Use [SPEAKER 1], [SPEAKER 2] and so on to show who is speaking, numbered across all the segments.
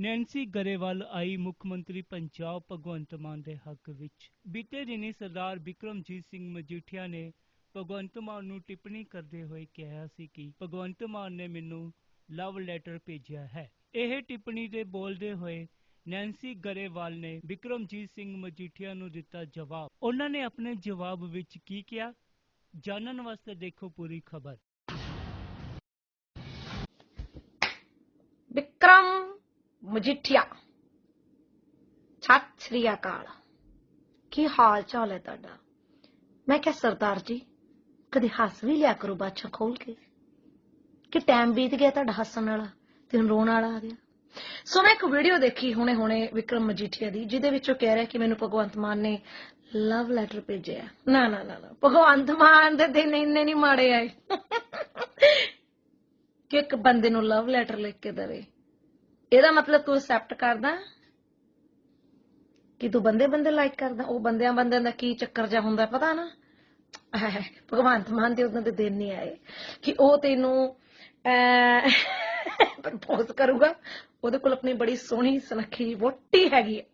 [SPEAKER 1] Nancy Grewal ਆਈ ਮੁੱਖ ਮੰਤਰੀ ਪੰਜਾਬ ਭਗਵੰਤ ਮਾਨ ਦੇ ਹੱਕ ਵਿੱਚ। ਬੀਤੇ ਦਿਨੀ ਸਰਦਾਰ ਬਿਕਰਮਜੀਤ ਸਿੰਘ ਮਜੀਠੀਆ ਨੇ ਭਗਵੰਤ ਮਾਨ ਨੂੰ ਟਿੱਪਣੀ ਕਰਦੇ ਹੋਏ ਕਿਹਾ ਸੀ ਕਿ ਭਗਵੰਤ ਮਾਨ ਨੇ ਮੈਨੂੰ ਲਵ ਲੈਟਰ ਭੇਜਿਆ ਹੈ। ਇਹ ਟਿੱਪਣੀ ਦੇ ਬੋਲਦੇ ਹੋਏ ਨੈਂਸੀ ਗਰੇਵਾਲ ਨੇ ਬਿਕਰਮਜੀਤ ਸਿੰਘ ਮਜੀਠੀਆ ਨੂੰ ਦਿੱਤਾ ਜਵਾਬ। ਉਹਨਾਂ ਨੇ ਆਪਣੇ ਜਵਾਬ ਵਿੱਚ ਕੀ ਕਿਹਾ? ਜਾਣਨ ਵਾਸਤੇ ਦੇਖੋ ਪੂਰੀ ਖਬਰ।
[SPEAKER 2] ਵਿਕਰਮ ਮਜੀਠੀਆ। ਸਤਿ ਸ੍ਰੀ ਅਕਾਲ। ਕੀ ਹਾਲ ਚਾਲ ਹੈ ਤੁਹਾਡਾ? ਮੈਂ ਕਿਹਾ, ਸਰਦਾਰ ਜੀ, ਕਦੇ ਹੱਸ ਵੀ ਲਿਆ ਕਰੋ ਬਾਛਾ ਖੋਲ ਕੇ। ਕਿ ਟਾਈਮ ਬੀਤ ਗਿਆ ਤੁਹਾਡਾ ਹੱਸਣ ਵਾਲਾ? ਤੇ ਰੋਣ ਵਾਲਾ ਆ ਗਿਆ। ਸੋ ਮੈਂ ਇੱਕ ਵੀਡੀਓ ਦੇਖੀ ਹੁਣੇ ਹੁਣੇ ਵਿਕਰਮ ਮਜੀਠੀਆ ਦੀ, ਜਿਹਦੇ ਵਿੱਚ ਉਹ ਕਹਿ ਰਿਹਾ ਕਿ ਮੈਨੂੰ ਭਗਵੰਤ ਮਾਨ ਨੇ ਲਵ ਲੈਟਰ ਭੇਜਿਆ ਨਾ ਨਾ ਨਾ ਭਗਵੰਤ ਮਾਨ ਦੇ ਦਿਨ ਇੰਨੇ ਨਹੀਂ ਮਾੜੇ ਆਏ। ਕਿ ਇੱਕ ਬੰਦੇ ਨੂੰ ਲਵ ਲੈਟਰ ਲਿਖ ਕੇ ਦੇਵੇ। ਇਹਦਾ ਮਤਲਬ ਤੂੰ ਐਕਸੈਪਟ ਕਰਦਾ ਕਿ ਤੂੰ ਬੰਦੇ ਬੰਦੇ ਲਾਈਕ ਕਰਦਾ, ਉਹ ਬੰਦਿਆਂ ਬੰਦਿਆਂ ਦਾ ਕੀ ਚੱਕਰ ਜਾ ਹੁੰਦਾ ਪਤਾ ਨਾ? ਭਗਵੰਤ ਮਾਨ ਦੇ ਉਹਨਾਂ ਦੇ ਦਿਨ ਨਹੀਂ ਆਏ ਕਿ ਉਹ ਤੈਨੂੰ ਪ੍ਰਪੋਜ਼ ਕਰੂਗਾ। ਉਹਦੇ ਕੋਲ ਆਪਣੀ ਬੜੀ ਸੋਹਣੀ, ਸੁਨੱਖੀ ਵੋਟੀ ਹੈਗੀ ਆ।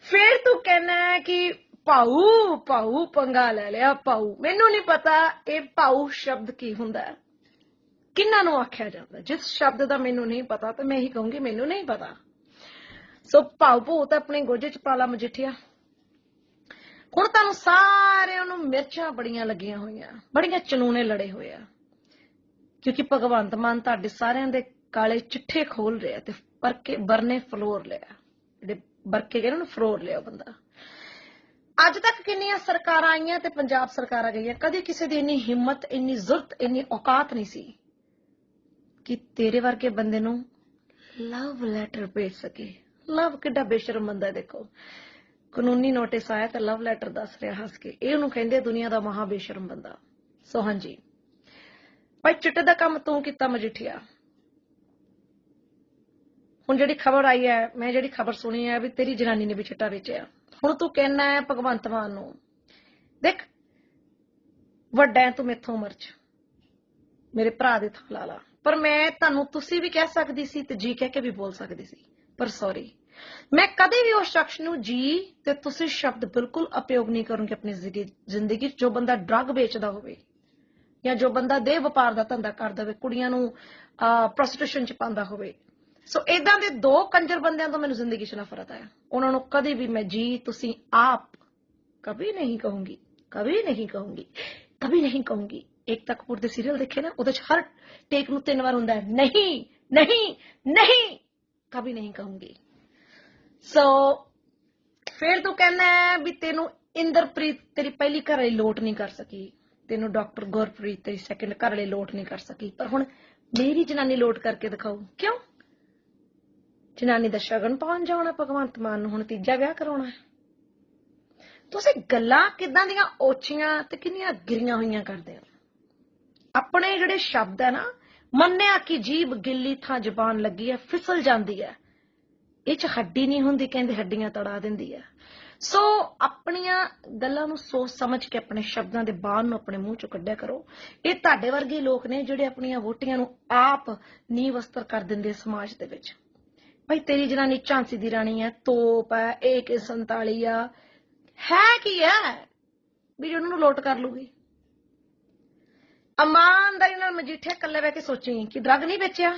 [SPEAKER 2] ਫਿਰ ਤੂੰ ਕਹਿੰਦਾ ਕਿ ਪਾਉ ਪਾਉ ਪੰਗਾ ਲੈ ਲਿਆ ਪਾਉ ਮੈਨੂੰ ਨਹੀਂ ਪਤਾ ਇਹ ਪਾਉ ਸ਼ਬਦ ਕੀ ਹੁੰਦਾ। ਹੈ ਕਿੰਨਾਂ ਨੂੰ ਆਖਿਆ ਜਾਂਦਾ? ਜਿਸ ਸ਼ਬਦ ਦਾ ਮੈਨੂੰ ਨਹੀਂ ਪਤਾ, ਤੇ ਮੈਂ ਇਹੀ ਕਹੂੰਗੀ, ਮੈਨੂੰ ਨਹੀਂ ਪਤਾ। ਸੋ ਭਾਉ ਭੂ ਤਾਂ ਆਪਣੇ ਗੋਜੇ ਚ ਪਾਲਾ ਮਜਿੱਠਿਆ। ਹੁਣ ਤੁਹਾਨੂੰ ਸਾਰਿਆਂ ਨੂੰ ਮਿਰਚਾਂ ਬੜੀਆਂ ਲੱਗੀਆਂ ਹੋਈਆਂ, ਬੜੀਆਂ ਚਨੂਨੇ ਲੜੇ ਹੋਏ ਆ। ਕਿਉਂਕਿ ਭਗਵੰਤ ਮਾਨ ਤੁਹਾਡੇ ਸਾਰਿਆਂ ਦੇ ਕਾਲੇ ਚਿੱਠੇ ਖੋਲ ਰਿਹਾ ਤੇ ਪਰਕੇ ਬਰਨੇ ਫਲੋਰ ਲਿਆ। ਜਿਹੜੇ ਬਰਕੇ ਕਹਿੰਦੇ ਨੇ ਫਲੋਰ ਲਿਆ ਬੰਦਾ। ਅੱਜ ਤੱਕ ਕਿੰਨੀਆਂ ਸਰਕਾਰਾਂ ਆਈਆਂ ਤੇ ਪੰਜਾਬ ਸਰਕਾਰਾਂ ਗਈਆਂ, ਕਦੇ ਕਿਸੇ ਦੀ ਇੰਨੀ ਹਿੰਮਤ, ਇੰਨੀ ਜ਼ੁਰਤ, ਇੰਨੀ ਔਕਾਤ ਨਹੀਂ ਸੀ। ਕਿ ਤੇਰੇ ਵਰਗੇ ਬੰਦੇ ਨੂੰ ਲਵ ਲੈਟਰ ਭੇਜ ਸਕੇ। ਲਵ ਕਿੱਡਾ ਬੇਸ਼ਰਮ ਬੰਦਾ ਦੇਖੋ। ਕਾਨੂੰਨੀ ਨੋਟਿਸ ਆਇਆ ਤਾਂ ਲਵ ਲੈਟਰ ਦੱਸ ਰਿਹਾ ਹੱਸ ਕੇ। ਇਹ ਉਹਨੂੰ ਕਹਿੰਦੇ ਦੁਨੀਆ ਦਾ ਮਹਾ ਬੇਸ਼ਰਮ ਬੰਦਾ। ਸੋ ਹਾਂਜੀ। ਭਾਈ ਚਿੱਟੇ ਦਾ ਕੰਮ ਤੂੰ ਕੀਤਾ ਮਜੀਠੀਆ। ਹੁਣ ਜਿਹੜੀ ਖਬਰ ਆਈ ਹੈ, ਮੈਂ ਜਿਹੜੀ ਖਬਰ ਸੁਣੀ ਹੈ ਵੀ ਤੇਰੀ ਜਨਾਨੀ ਨੇ ਵੀ ਚਿੱਟਾ ਵੇਚਿਆ। ਹੁਣ ਤੂੰ ਕਹਿਣਾ ਹੈ ਭਗਵੰਤ ਮਾਨ ਨੂੰ, ਦੇਖ, ਵੱਡਾ ਹੈ ਤੂੰ ਮੇਥੋਂ ਉਮਰ ਚ ਮੇਰੇ ਭਰਾ ਦੇ ਥਾਂ ਲਾ ਲਾ। ਪਰ ਮੈਂ ਤੁਹਾਨੂੰ ਤੁਸੀਂ ਵੀ ਕਹਿ ਸਕਦੀ ਸੀ ਤੇ ਜੀ ਕਹਿ ਕੇ ਵੀ ਬੋਲ ਸਕਦੀ ਸੀ, ਪਰ ਸੌਰੀ ਮੈਂ ਕਦੇ ਵੀ ਉਸ ਸ਼ਖਸ ਨੂੰ ਜੀ ਤੇ ਤੁਸੀਂ ਸ਼ਬਦ ਬਿਲਕੁਲ ਉਪਯੋਗ ਨਹੀਂ ਕਰੂੰਗੀ ਆਪਣੀ ਜ਼ਿੰਦਗੀ ਜੋ ਬੰਦਾ ਡਰੱਗ ਵੇਚਦਾ ਹੋਵੇ ਜਾਂ ਜੋ ਬੰਦਾ ਦੇਹ ਵਪਾਰ ਦਾ ਧੰਦਾ ਕਰਦਾ ਹੋਵੇ ਕੁੜੀਆਂ ਨੂੰ ਪ੍ਰੋਸਟੀਟਿਊਸ਼ਨ ਚ ਪਾਉਂਦਾ ਹੋਵੇ। ਸੋ ਇਦਾਂ ਦੇ ਦੋ ਕੰਜਰ ਬੰਦਿਆਂ ਤੋਂ ਮੈਨੂੰ ਜ਼ਿੰਦਗੀ 'ਚ ਨਫ਼ਰਤ ਆਇਆ। ਉਹਨਾਂ ਨੂੰ ਕਦੇ ਵੀ ਮੈਂ ਜੀ, ਤੁਸੀਂ ਆਪ ਕਦੇ ਨਹੀਂ ਕਹੂੰਗੀ ਕਦੇ ਨਹੀਂ ਕਹੂੰਗੀ ਕਦੇ ਨਹੀਂ ਕਹੂੰਗੀ। ਇੱਕ ਤੱਕ ਕਪੂਰ ਦੇ ਸੀਰੀਅਲ ਦੇਖੇ ਨਾ ਉਹਦੇ 'ਚ ਹਰ ਟੇਕ ਨੂੰ ਤਿੰਨ ਵਾਰ ਹੁੰਦਾ ਹੈ ਨਹੀਂ ਨਹੀਂ ਨਹੀਂ ਕभी ਨਹੀਂ ਕਹੂੰਗੀ ਸੋ ਫਿਰ ਤੂੰ ਕਹਿੰਦਾ ਹੈ ਵੀ ਤੈਨੂੰ ਇੰਦਰਪ੍ਰੀਤ ਤੇਰੀ ਪਹਿਲੀ ਘਰ ਵਾਲੀ ਲੋਟ ਨਹੀਂ ਕਰ ਸਕੀ ਤੈਨੂੰ ਡਾਕਟਰ ਗੁਰਪ੍ਰੀਤ ਤੇਰੀ ਸੈਕੰਡ ਘਰ ਵਾਲੀ ਲੋਟ ਨਹੀਂ ਕਰ ਸਕੀ ਪਰ ਹੁਣ ਮੇਰੀ ਜਨਾਨੀ ਲੋਟ ਕਰਕੇ ਦਿਖਾਓ ਕਿਉਂ ਜਨਾਨੀ ਦਾ ਸ਼ਗਨ ਪਾਉਣ ਜਾਣਾ ਭਗਵੰਤ ਮਾਨ ਨੂੰ ਹੁਣ ਤੀਜਾ ਵਿਆਹ ਕਰਾਉਣਾ ਹੈ ਤੁਸੀਂ ਗੱਲਾਂ ਕਿਦਾਂ ਦੀਆਂ ਓਛੀਆਂ ਤੇ ਕਿੰਨੀਆਂ ਗਿਰੀਆਂ ਹੋਈਆਂ ਕਰਦੇ ਹੋ ਆਪਣੇ ਜਿਹੜੇ ਸ਼ਬਦ ਹੈ ਨਾ, ਮੰਨਿਆ ਕਿ ਜੀਬ ਗਿੱਲੀ ਥਾਂ ਜ਼ਬਾਨ ਲੱਗੀ ਹੈ, ਫਿਸਲ ਜਾਂਦੀ ਹੈ। ਇਹ ਚ ਹੱਡੀ ਨਹੀਂ ਹੁੰਦੀ, ਕਹਿੰਦੇ ਹੱਡੀਆਂ ਤੜਾ ਦਿੰਦੀ ਹੈ। ਸੋ ਆਪਣੀਆਂ ਗੱਲਾਂ ਨੂੰ ਸੋਚ ਸਮਝ ਕੇ ਆਪਣੇ ਸ਼ਬਦਾਂ ਦੇ ਬਾਹਰ ਨੂੰ ਆਪਣੇ ਮੂੰਹ ਚੋਂ ਕੱਢਿਆ ਕਰੋ। ਇਹ ਤੁਹਾਡੇ ਵਰਗੇ ਲੋਕ ਨੇ ਜਿਹੜੇ ਆਪਣੀਆਂ ਵੋਟੀਆਂ ਨੂੰ ਆਪ ਨੀਂਹ ਵਸਤਰ ਕਰ ਦਿੰਦੇ ਸਮਾਜ ਦੇ ਵਿੱਚ। ਭਾਈ, ਤੇਰੀ ਜਨਾਨੀ ਝਾਂਸੀ ਦੀ ਰਾਣੀ ਹੈ, ਤੋਪ ਹੈ AK47 ਆ। ਹੈ ਕੀ ਹੈ? ਵੀ ਜਿਹਨੂੰ ਨੂੰ ਲੋਟ ਕਰ ਲੂਗੀ ਇਮਾਨਦਾਰੀ ਨਾਲ ਮਜੀਠੇ ਇਕੱਲੇ ਬਹਿ ਕੇ ਸੋਚੀ ਕਿ ਡਰੱਗ ਨਹੀਂ ਵੇਚਿਆ।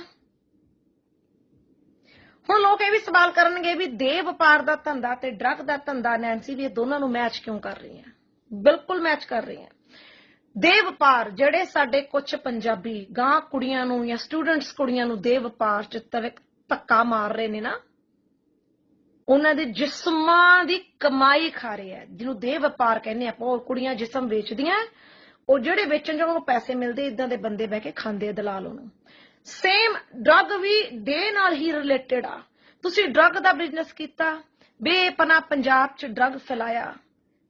[SPEAKER 2] ਹੁਣ ਲੋਕ ਇਹ ਵੀ ਸਵਾਲ ਕਰਨਗੇ ਵੀ ਦੇ ਵਪਾਰ ਦਾ ਧੰਦਾ ਤੇ ਡਰੱਗ ਦਾ ਧੰਦਾ ਨੈਂਸੀ ਵੀ ਇਹ ਦੋਨਾਂ ਨੂੰ ਮੈਚ ਕਿਉਂ ਕਰ ਰਹੀ ਹੈ? ਬਿਲਕੁਲ ਮੈਚ ਕਰ ਰਹੇ ਹੈ। ਦੇ ਵਪਾਰ, ਜਿਹੜੇ ਸਾਡੇ ਕੁਝ ਪੰਜਾਬੀ ਗਾਂ ਕੁੜੀਆਂ ਨੂੰ ਜਾਂ ਸਟੂਡੈਂਟਸ ਕੁੜੀਆਂ ਨੂੰ ਦੇ ਵਪਾਰ ਚ ਤਵਕ ਧੱਕਾ ਮਾਰ ਰਹੇ ਨੇ ਨਾ, ਉਹਨਾਂ ਦੇ ਜਿਸਮਾਂ ਦੀ ਕਮਾਈ ਖਾ ਰਹੇ ਹੈ, ਜਿਹਨੂੰ ਦੇ ਵਪਾਰ ਕਹਿੰਦੇ ਆਪਾਂ, ਉਹ ਕੁੜੀਆਂ ਜਿਸਮ ਵੇਚਦੀਆਂ ਉਹ ਜਿਹੜੇ ਵੇਚਣ ਜਦੋਂ ਪੈਸੇ ਮਿਲਦੇ ਇਦਾਂ ਦੇ ਬੰਦੇ ਬਹਿ ਕੇ ਖਾਂਦੇ ਆ ਦਲਾਲ ਉਹਨੂੰ। ਸੇਮ ਡਰੱਗ ਵੀ ਦੇ ਨਾਲ ਹੀ ਰਿਲੇਟਡ ਆ। ਤੁਸੀਂ ਡਰੱਗ ਦਾ ਬਿਜ਼ਨਸ ਕੀਤਾ ਬੇਪਨਾ ਪੰਜਾਬ 'ਚ ਡਰੱਗ ਫੈਲਾਇਆ।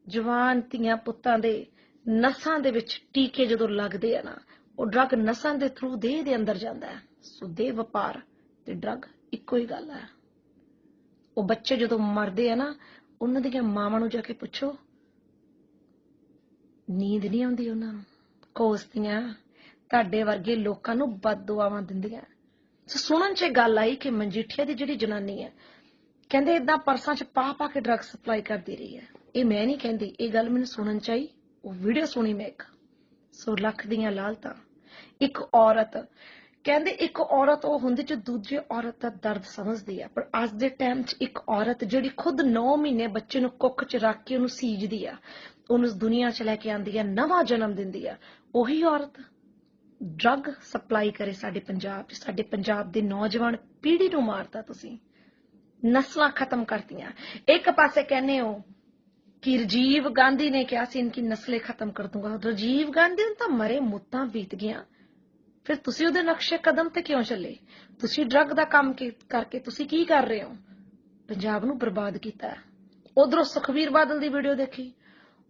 [SPEAKER 2] ਜਵਾਨ ਧੀਆਂ ਪੁੱਤਾਂ ਦੇ ਨਸਾਂ ਦੇ ਵਿੱਚ ਟੀਕੇ ਜਦੋਂ ਲੱਗਦੇ ਆ ਨਾ, ਉਹ ਡਰੱਗ ਨਸਾਂ ਦੇ ਥਰੂ ਦੇਹ ਦੇ ਅੰਦਰ ਜਾਂਦਾ ਹੈ। ਸੋ ਦੇਹ ਵਪਾਰ ਤੇ ਡਰੱਗ ਇੱਕੋ ਹੀ ਗੱਲ ਹੈ। ਉਹ ਬੱਚੇ ਜਦੋਂ ਮਰਦੇ ਆ ਨਾ, ਉਹਨਾਂ ਦੀਆਂ ਮਾਵਾਂ ਨੂੰ ਜਾ ਕੇ ਪੁੱਛੋ ਨੀਂਦ ਨਹੀਂ ਆਉਂਦੀ ਉਹਨਾਂ ਨੂੰ। ਕੋਸਤੀਆਂ ਤੁਹਾਡੇ ਵਰਗੇ ਲੋਕਾਂ ਨੂੰ ਬਦਦੁਆਵਾਂ ਦਿੰਦੀਆਂ। ਸੋ ਸੁਣਨ 'ਚ ਇਹ ਗੱਲ ਆਈ ਕਿ ਮਨਜੀਠੀਆ ਦੀ ਜਿਹੜੀ ਜਨਾਨੀ ਹੈ, ਕਹਿੰਦੇ ਇਦਾਂ ਪਰਸਾਂ 'ਚ ਪਾ ਪਾ ਕੇ ਡਰੱਗ ਸਪਲਾਈ ਕਰਦੀ ਰਹੀ ਹੈ। ਇਹ ਮੈਂ ਨਹੀਂ ਕਹਿੰਦੀ, ਇਹ ਗੱਲ ਮੈਨੂੰ ਸੁਣਨ 'ਚ ਆਈ, ਉਹ ਵੀਡੀਓ ਸੁਣੀ ਮੈਂ ਇੱਕ। ਸੋ ਲੱਖ ਦੀਆਂ ਲਾਲਤਾਂ। ਇੱਕ ਔਰਤ ਕਹਿੰਦੇ ਇੱਕ ਔਰਤ, ਉਹ ਹੁੰਦੀ ਜੋ ਦੂਜੀ ਔਰਤ ਦਾ ਦਰਦ ਸਮਝਦੀ ਹੈ ਪਰ ਅੱਜ ਦੇ ਟਾਈਮ 'ਚ ਇੱਕ ਔਰਤ ਜਿਹੜੀ ਖੁਦ 9 ਮਹੀਨੇ ਬੱਚੇ ਨੂੰ ਕੁੱਖ 'ਚ ਰੱਖ ਕੇ ਉਹਨੂੰ ਸੀਜਦੀ ਆ, ਉਹਨੂੰ ਇਸ ਦੁਨੀਆ 'ਚ ਲੈ ਕੇ ਆਂਦੀ ਆ, ਨਵਾਂ ਜਨਮ ਦਿੰਦੀ ਆ, ਉਹੀ ਔਰਤ ਡਰੱਗ ਸਪਲਾਈ ਕਰੇ ਸਾਡੇ ਪੰਜਾਬ 'ਚ। ਸਾਡੇ ਪੰਜਾਬ ਦੇ ਨੌਜਵਾਨ ਪੀੜ੍ਹੀ ਨੂੰ ਮਾਰਦਾ ਤੁਸੀਂ। ਨਸਲਾਂ ਖਤਮ ਕਰਤੀਆਂ। ਇੱਕ ਪਾਸੇ ਕਹਿੰਦੇ ਹੋ ਕਿ ਰਜੀਵ ਗਾਂਧੀ ਨੇ ਕਿਹਾ ਸੀ, ਇਨਕੀ ਨਸਲੇ ਖਤਮ ਕਰ ਦੂੰਗਾ। ਰਜੀਵ ਗਾਂਧੀ ਨੂੰ ਤਾਂ ਮਰੇ ਮੁੱਤਾਂ ਬੀਤ ਗਿਆ ਫਿਰ ਤੁਸੀਂ ਉਹਦੇ ਨਕਸ਼ੇ ਕਦਮ ਤੇ ਕਿਉਂ ਚੱਲੇ ਤੁਸੀਂ ਡਰੱਗ ਦਾ ਕੰਮ ਕੀ- ਕਰਕੇ ਤੁਸੀਂ ਕੀ ਕਰ ਰਹੇ ਹੋ ਪੰਜਾਬ ਨੂੰ ਬਰਬਾਦ ਕੀਤਾ ਉਧਰੋਂ ਸੁਖਵੀਰ ਬਾਦਲ ਦੀ ਵੀਡੀਓ ਦੇਖੀ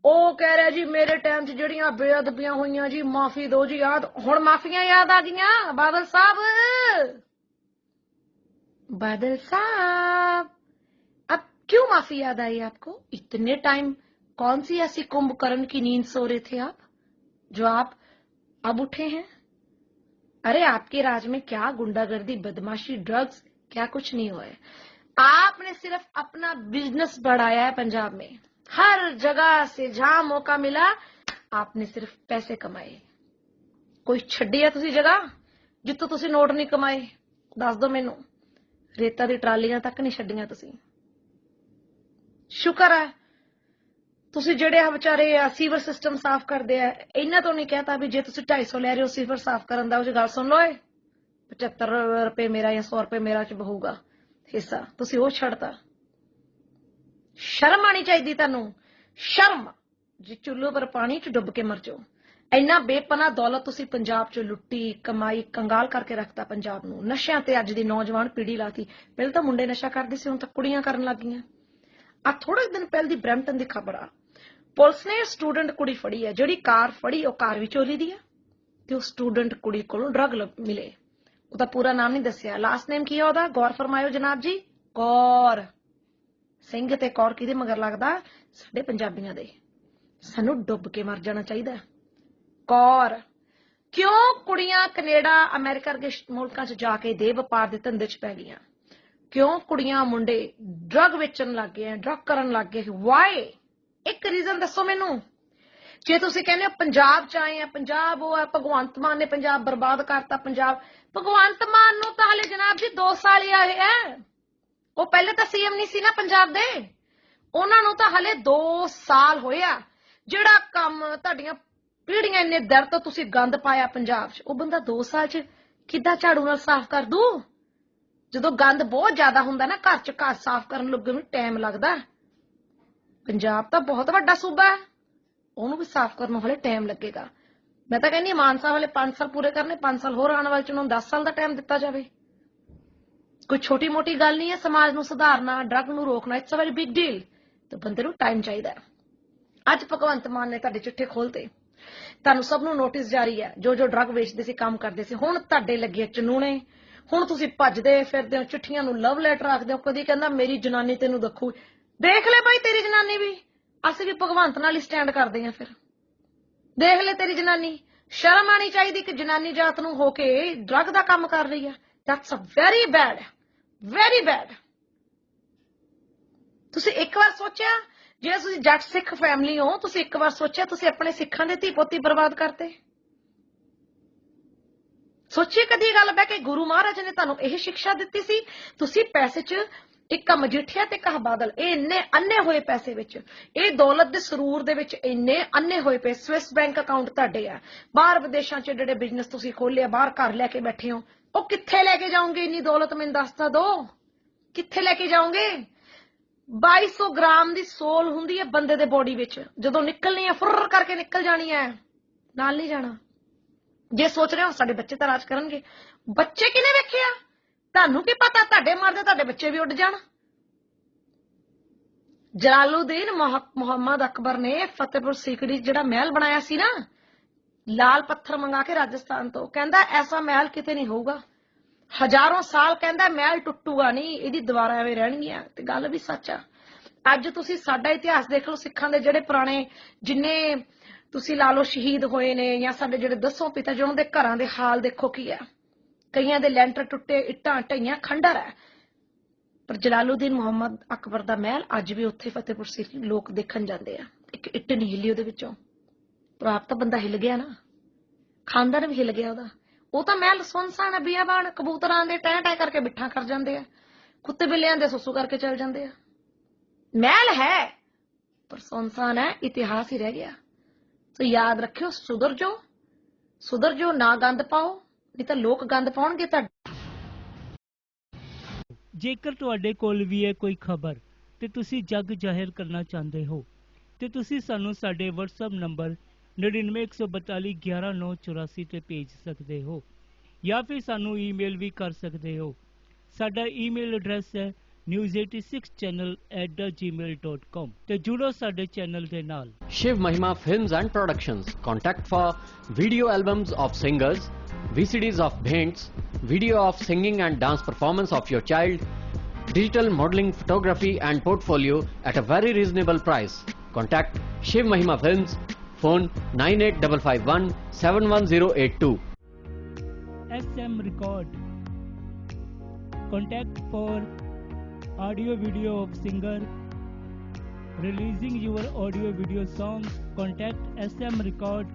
[SPEAKER 2] ਉਹ ਕਹਿ ਰਿਹਾ ਜੀ ਮੇਰੇ ਟਾਈਮ 'ਚ ਜਿਹੜੀਆਂ ਬੇਅਦਬੀਆਂ ਹੋਈਆਂ ਜੀ ਮਾਫੀ ਦਿਓ ਜੀ ਯਾਦ ਹੁਣ ਮਾਫੀਆਂ ਯਾਦ ਆ ਗਈਆਂ ਬਾਦਲ ਸਾਹਿਬ बादल साहब अब क्यों माफी याद आई आपको इतने टाइम कौन सी ऐसी कुंभकर्ण की नींद सो रहे थे आप जो आप अब उठे हैं अरे आपके राज में क्या गुंडागर्दी बदमाशी ड्रग्स क्या कुछ नहीं हुआ है आपने सिर्फ अपना बिजनेस बढ़ाया है पंजाब में हर जगह से जहां मौका मिला आपने सिर्फ पैसे कमाए ਕੋਈ ਛੱਡੀ ਆ ਤੁਸੀਂ ਜਗ੍ਹਾ ਜਿੱਥੋਂ ਤੁਸੀਂ ਨੋਟ ਨਹੀਂ ਕਮਾਏ ਦੱਸ ਦਿਓ ਮੈਨੂੰ ਰੇਤਾ ਦੀ ਟਰਾਲੀਆਂ ਤੱਕ ਨਹੀਂ ਛੱਡੀਆਂ ਤੁਸੀਂ ਸ਼ੁਕਰ ਹੈ ਤੁਸੀਂ ਜਿਹੜੇ ਆ ਵਿਚਾਰੇ ਆ ਸੀਵਰ ਸਿਸਟਮ ਸਾਫ਼ ਕਰਦੇ ਆ, ਇਹਨਾਂ ਤੋਂ ਨਹੀਂ ਕਹਤਾ ਵੀ ਜੇ ਤੁਸੀਂ 250 ਲੈ ਰਹੇ ਹੋ ਸੀਵਰ ਸਾਫ਼ ਕਰਨ ਦਾ, ਉਹ 'ਚ ਗੱਲ ਸੁਣ ਲਓ ਏ 75 ਰੁਪਏ ਮੇਰਾ ਜਾਂ 100 ਰੁਪਏ ਮੇਰਾ ਚ ਬਹੂਗਾ ਹਿੱਸਾ। ਤੁਸੀਂ ਉਹ ਛੱਡਤਾ। ਸ਼ਰਮ ਆਣੀ ਚਾਹੀਦੀ ਤੁਹਾਨੂੰ। ਸ਼ਰਮ! ਜੇ ਚੁੱਲ੍ਹੇ ਪਰ ਪਾਣੀ ਚ ਡੁੱਬ ਕੇ ਮਰ ਜਾਓ। ਇੰਨਾ ਬੇਪਨਾ ਦੌਲਤ ਤੁਸੀਂ ਪੰਜਾਬ ਚ ਲੁੱਟੀ, ਕਮਾਈ, ਕੰਗਾਲ ਕਰਕੇ ਰੱਖਤਾ ਪੰਜਾਬ ਨੂੰ। ਨਸ਼ਿਆਂ ਤੇ ਅੱਜ ਦੀ ਨੌਜਵਾਨ ਪੀੜ੍ਹੀ ਲਾਤੀ। ਪਹਿਲਾਂ ਤਾਂ ਮੁੰਡੇ ਨਸ਼ਾ ਕਰਦੇ ਸੀ, ਹੁਣ ਤਾਂ ਕੁੜੀਆਂ ਕਰਨ ਲੱਗ ਗਈਆਂ ਆ ਥੋੜੇ ਦਿਨ ਪਹਿਲ ਦੀ ਬ੍ਰੈਂਟਨ ਦੀ ਖਬਰ ਆ। ਪੁਲਿਸ ਨੇ ਸਟੂਡੈਂਟ ਕੁੜੀ ਫੜੀ ਹੈ। ਜਿਹੜੀ ਕਾਰ ਫੜੀ, ਉਹ ਕਾਰ ਵੀ ਚੋਰੀ ਦੀ ਹੈ ਤੇ ਉਹ ਸਟੂਡੈਂਟ ਕੁੜੀ ਕੋਲੋਂ ਡਰਗ ਮਿਲੇ। ਉਹਦਾ ਪੂਰਾ ਨਾਮ ਨਹੀਂ ਦੱਸਿਆ। ਲਾਸਟ ਨੇਮ ਕੀ ਹੈ ਉਹਦਾ? ਗੌਰ ਫਰਮਾਇਓ ਜਨਾਬ ਜੀ। ਕੌਰ। ਸਿੰਘ ਤੇ ਕੌਰ ਕਿਹਦੇ ਮਗਰ ਲੱਗਦਾ? ਸਾਡੇ ਪੰਜਾਬੀਆਂ ਦੇ। ਸਾਨੂੰ ਡੁੱਬ ਕੇ ਮਰ ਜਾਣਾ ਚਾਹੀਦਾ। ਕੌਰ। ਕਿਉਂ ਕੁੜੀਆਂ ਕੈਨੇਡਾ, ਅਮਰੀਕਾ ਵਰਗੇ ਮੁਲਕਾਂ 'ਚ ਜਾ ਕੇ ਦੇ ਵਪਾਰ ਦੇ ਧੰਦੇ 'ਚ ਪੈ ਗਈਆਂ? ਕਿਉਂ ਕੁੜੀਆਂ ਮੁੰਡੇ ਡਰਗ ਵੇਚਣ ਲੱਗ ਗਏ ਆ ਡਰਗ ਕਰਨ ਲੱਗ ਗਏ? ਵਾਈ ਇੱਕ ਰੀਜ਼ਨ ਦੱਸੋ ਮੈਨੂੰ। ਜੇ ਤੁਸੀਂ ਕਹਿੰਦੇ ਹੋ ਪੰਜਾਬ 'ਚ ਆਏ ਆ, ਪੰਜਾਬ ਉਹ ਆ, ਭਗਵੰਤ ਮਾਨ ਨੇ ਪੰਜਾਬ ਬਰਬਾਦ ਕਰਤਾ ਪੰਜਾਬ। ਭਗਵੰਤ ਮਾਨ ਨੂੰ ਤਾਂ ਹਲੇ ਜਨਾਬ ਜੀ 2 ਸਾਲ ਹੀ ਆਏ ਆ ਉਹ ਪਹਿਲੇ ਤਾਂ ਸੀਐਮ ਨਹੀਂ ਸੀ ਨਾ ਪੰਜਾਬ ਦੇ। ਉਹਨਾਂ ਨੂੰ ਤਾਂ ਹਲੇ 2 ਸਾਲ ਹੋਇਆ ਜਿਹੜਾ ਕੰਮ ਤੁਹਾਡੀਆਂ ਪੀੜੀਆਂ ਇੰਨੇ ਦਰ ਤੋਂ ਤੁਸੀਂ ਗੰਦ ਪਾਇਆ ਪੰਜਾਬ 'ਚ, ਉਹ ਬੰਦਾ 2 ਸਾਲ 'ਚ ਕਿੱਦਾਂ ਝਾੜੂ ਨਾਲ ਸਾਫ਼ ਕਰ ਦੂ? ਜਦੋਂ ਗੰਦ ਬਹੁਤ ਜ਼ਿਆਦਾ ਹੁੰਦਾ ਨਾ, ਘਰ 'ਚ ਘਰ ਸਾਫ਼ ਕਰਨ ਲੱਗੇ ਨੂੰ ਟਾਈਮ ਲੱਗਦਾ। ਪੰਜਾਬ ਤਾਂ ਬਹੁਤ ਵੱਡਾ ਸੂਬਾ ਹੈ। ਉਹਨੂੰ ਵੀ ਸਾਫ਼ ਕਰਨ ਨੂੰ ਟਾਈਮ ਲੱਗੇਗਾ। ਮੈਂ ਤਾਂ ਕਹਿੰਦੀ ਮਾਨਸਾ ਮਾਨ ਵਾਲੇ 5 ਸਾਲ ਪੂਰੇ ਕਰਨੇ 5 ਸਾਲ ਹੋਰ ਆਉਣ ਵਾਲੇ ਚ ਉਹਨਾਂ ਨੂੰ 10 ਸਾਲ ਦਾ ਟਾਈਮ ਦਿੱਤਾ ਜਾਵੇ। ਕੋਈ ਛੋਟੀ ਮੋਟੀ ਗੱਲ ਨਹੀਂ ਹੈ, ਸਮਾਜ ਨੂੰ ਸੁਧਾਰਨਾ ਡਰੱਗ ਨੂੰ ਰੋਕਣਾ it's a very big deal ਤੇ ਬੰਦੇ ਨੂੰ ਟਾਈਮ ਚਾਹੀਦਾ ਅੱਜ ਭਗਵੰਤ ਮਾਨ ਨੇ ਤੁਹਾਡੇ ਚਿੱਠੇ ਖੋਲਤੇ ਤੁਹਾਨੂੰ ਸਭ ਨੂੰ ਨੋਟਿਸ ਜਾਰੀ ਹੈ। ਜੋ ਜੋ ਡਰੱਗ ਵੇਚਦੇ ਸੀ, ਕੰਮ ਕਰਦੇ ਸੀ, ਹੁਣ ਤੁਹਾਡੇ ਲੱਗੇ ਚਨੂਣੇ। ਹੁਣ ਤੁਸੀਂ ਭੱਜਦੇ ਫਿਰਦੇ ਹੋ, ਚਿੱਠੀਆਂ ਨੂੰ ਲਵ ਲੈਟਰ ਆਖਦੇ ਹੋ, ਕਦੀ ਕਹਿੰਦਾ, ਮੇਰੀ ਜਨਾਨੀ ਤੈਨੂੰ ਦੱਖੂ ਦੇਖ ਲੈ ਭਾਈ ਤੇਰੀ ਜਨਾਨੀ ਵੀ। ਅਸੀਂ ਵੀ ਭਗਵੰਤ ਨਾਲ ਹੀ ਸਟੈਂਡ ਕਰਦੇ ਹਾਂ ਫਿਰ। ਦੇਖ ਲੈ ਤੇਰੀ ਜਨਾਨੀ। ਸ਼ਰਮ ਆਣੀ ਚਾਹੀਦੀ ਕਿ ਜਨਾਨੀ ਜਾਤ ਨੂੰ ਹੋ ਕੇ ਡਰੱਗ ਦਾ ਕੰਮ ਕਰ ਰਹੀ ਹੈ that's a very bad very bad ਤੁਸੀਂ ਇੱਕ ਵਾਰ ਸੋਚਿਆ, ਜੇ ਤੁਸੀਂ ਜੱਟ ਸਿੱਖ ਫੈਮਿਲੀ ਹੋ, ਤੁਸੀਂ ਇੱਕ ਵਾਰ ਸੋਚਿਆ ਤੁਸੀਂ ਆਪਣੇ ਸਿੱਖਾਂ ਦੇ ਧੀ ਪੋਤੀ ਬਰਬਾਦ ਕਰਤੇ ਸੋਚਿਏ ਕਦੀ ਗੱਲ ਬੈ ਕਿ ਗੁਰੂ ਮਹਾਰਾਜ ਨੇ ਤੁਹਾਨੂੰ ਇਹ ਸਿੱਖਿਆ ਦਿੱਤੀ ਸੀ, ਤੁਸੀਂ ਪੈਸੇ 'ਚ ਇੱਕ ਮਜੀਠੀਆ ਤੇ ਕਹ ਬਾਦਲ। ਇਹ ਇੰਨੇ ਅੰਨੇ ਹੋਏ ਪੈਸੇ ਵਿੱਚ, ਇਹ ਦੌਲਤ ਦੇ ਸਰੂਰ ਦੇ ਵਿੱਚ ਇੰਨੇ ਅੰਨੇ ਹੋਏ ਪਏ। ਸਵਿਸ ਬੈਂਕ ਅਕਾਊਂਟ ਤੁਹਾਡੇ ਆ। ਬਾਹਰ ਵਿਦੇਸ਼ਾਂ 'ਚ ਜਿਹੜੇ ਬਿਜ਼ਨਸ ਤੁਸੀਂ ਖੋਲਿਆ ਬਾਹਰ ਘਰ ਲੈ ਕੇ ਬੈਠੇ ਹੋ, ਉਹ ਕਿੱਥੇ ਲੈ ਕੇ ਜਾਓਗੇ? ਇੰਨੀ ਦੌਲਤ ਮੈਨੂੰ ਦੱਸ ਤਾਂ ਦੋ ਕਿੱਥੇ ਲੈ ਕੇ ਜਾਓਗੇ? 2200 ਗ੍ਰਾਮ ਦੀ ਸੋਲ ਹੁੰਦੀ ਹੈ ਬੰਦੇ ਦੇ ਬੋਡੀ ਵਿੱਚ। ਜਦੋਂ ਨਿਕਲਣੀ ਹੈ ਫੁਰ ਕਰਕੇ ਨਿਕਲ ਜਾਣੀ ਹੈ। ਨਾਲ ਨਹੀਂ ਜਾਣਾ। ਜੇ ਸੋਚ ਰਹੇ ਹੋ, ਸਾਡੇ ਬੱਚੇ ਤਾਂ ਰਾਜ ਕਰਨਗੇ। ਬੱਚੇ ਕਿਨੇ ਵੇਖਿਆ ਤੁਹਾਨੂੰ ਕੀ ਪਤਾ ਤੁਹਾਡੇ ਮਰਦੇ ਤੁਹਾਡੇ ਬੱਚੇ ਵੀ ਉੱਡ ਜਾਣ? ਜਲਾਲੂਦੀਨ ਮੁਹ- ਮੁਹੰਮਦ ਅਕਬਰ ਨੇ ਫਤਿਹਪੁਰ ਸੀਕਰੀ ਜਿਹੜਾ ਮਹਿਲ ਬਣਾਇਆ ਸੀ ਨਾ, ਲਾਲ ਪੱਥਰ ਮੰਗਾ ਕੇ ਰਾਜਸਥਾਨ ਤੋਂ, ਕਹਿੰਦਾ ਐਸਾ ਮਹਿਲ ਕਿਤੇ ਨਹੀਂ ਹੋਊਗਾ। ਹਜ਼ਾਰਾਂ ਸਾਲ ਕਹਿੰਦਾ ਮਹਿਲ ਟੁੱਟੂਗਾ ਨਹੀਂ, ਇਹਦੀ ਦੁਬਾਰਾ ਐਵੇਂ ਰਹਿਣਗੀਆਂ, ਤੇ ਗੱਲ ਵੀ ਸੱਚ ਆ। ਅੱਜ ਤੁਸੀਂ ਸਾਡਾ ਇਤਿਹਾਸ ਦੇਖ ਲਓ ਸਿੱਖਾਂ ਦੇ ਜਿਹੜੇ ਪੁਰਾਣੇ, ਜਿੰਨੇ ਤੁਸੀਂ ਲਾ ਲਓ ਸ਼ਹੀਦ ਹੋਏ ਨੇ ਜਾਂ ਸਾਡੇ ਜਿਹੜੇ ਦਸੋਂ ਪਿਤਾ ਜੀ, ਉਹਨਾਂ ਦੇ ਘਰਾਂ ਦੇ ਹਾਲ ਦੇਖੋ ਕੀ ਆ। ਕਈਆਂ ਦੇ ਲੈਂਟਰ ਟੁੱਟੇ, ਇੱਟਾਂ ਢਈਆਂ ਖੰਡਰ ਹੈ ਪਰ ਜਲਾਲੂਦੀਨ ਮੁਹੰਮਦ ਅਕਬਰ ਦਾ ਮਹਿਲ ਅੱਜ ਵੀ ਉੱਥੇ ਫਤਿਹਪੁਰ ਸਿਟੀ ਲੋਕ ਦੇਖਣ ਜਾਂਦੇ ਆ। ਇੱਕ ਇੱਟ ਨਹੀਂ ਹਿੱਲੀ ਉਹਦੇ ਵਿੱਚੋਂ। ਪਰ ਆਪ ਤਾਂ ਬੰਦਾ ਹਿੱਲ ਗਿਆ ਨਾ। ਖਾਨਦਾਨ ਵੀ ਹਿੱਲ ਗਿਆ ਉਹਦਾ। ਉਹ ਤਾਂ ਮਹਿਲ ਸੁਨਸਾਨ ਹੈ ਬੀਆਬਾਨ, ਕਬੂਤਰਾਂ ਦੇ ਟੈਂ ਟੈਂ ਕਰਕੇ ਬਿੱਠਾ ਕਰ ਜਾਂਦੇ ਆ। ਕੁੱਤੇ ਬਿੱਲਿਆਂ ਦੇ ਸੁਸੂ ਕਰਕੇ ਚੱਲ ਜਾਂਦੇ ਆ। ਮਹਿਲ ਹੈ, ਪਰ ਸੁਨਸਾਨ ਹੈ, ਇਤਿਹਾਸ ਹੀ ਰਹਿ ਗਿਆ। ਸੋ ਯਾਦ ਰੱਖਿਓ ਸੁਧਰ ਜੋ ਸੁਧਰ ਜੋ ਨਾ ਗੰਦ ਪਾਓ। ਨਹੀਂ ਤਾਂ ਲੋਕ ਗੰਦ ਪਾਉਣਗੇ ਤਾਂ
[SPEAKER 1] ਜੇਕਰ ਤੁਹਾਡੇ ਕੋਲ ਵੀ ਹੈ ਕੋਈ ਖਬਰ ਤੇ ਤੁਸੀਂ ਜੱਗ ਜ਼ਾਹਿਰ ਕਰਨਾ ਚਾਹੁੰਦੇ ਹੋ ਤੇ ਤੁਸੀਂ ਸਾਨੂੰ ਸਾਡੇ WhatsApp ਨੰਬਰ 9914211984 ਤੇ ਭੇਜ ਸਕਦੇ ਹੋ ਜਾਂ ਫਿਰ ਸਾਨੂੰ ਈਮੇਲ ਵੀ ਕਰ ਸਕਦੇ ਹੋ ਸਾਡਾ ਈਮੇਲ ਐਡਰੈਸ ਹੈ news86channel@gmail.com ਤੇ ਜੁੜੋ ਸਾਡੇ ਚੈਨਲ ਦੇ ਨਾਲ
[SPEAKER 3] Shiv Mahima Films and Productions. Contact for video albums of singers, VCDs of bhands, video of singing and dance performance of your child, digital modeling photography and portfolio at a very reasonable price. Contact Shiv Mahima Films. Phone 98551 71082.
[SPEAKER 1] SM Record. Contact for audio video of singer releasing your audio video songs. Contact SM Record.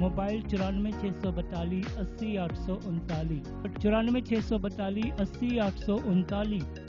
[SPEAKER 1] Mobile चौरानवे छः सौ बतालीस अस्सी आठ सौ उनतालीस चौरानवे छः सौ बतालीस अस्सी आठ सौ उनतालीस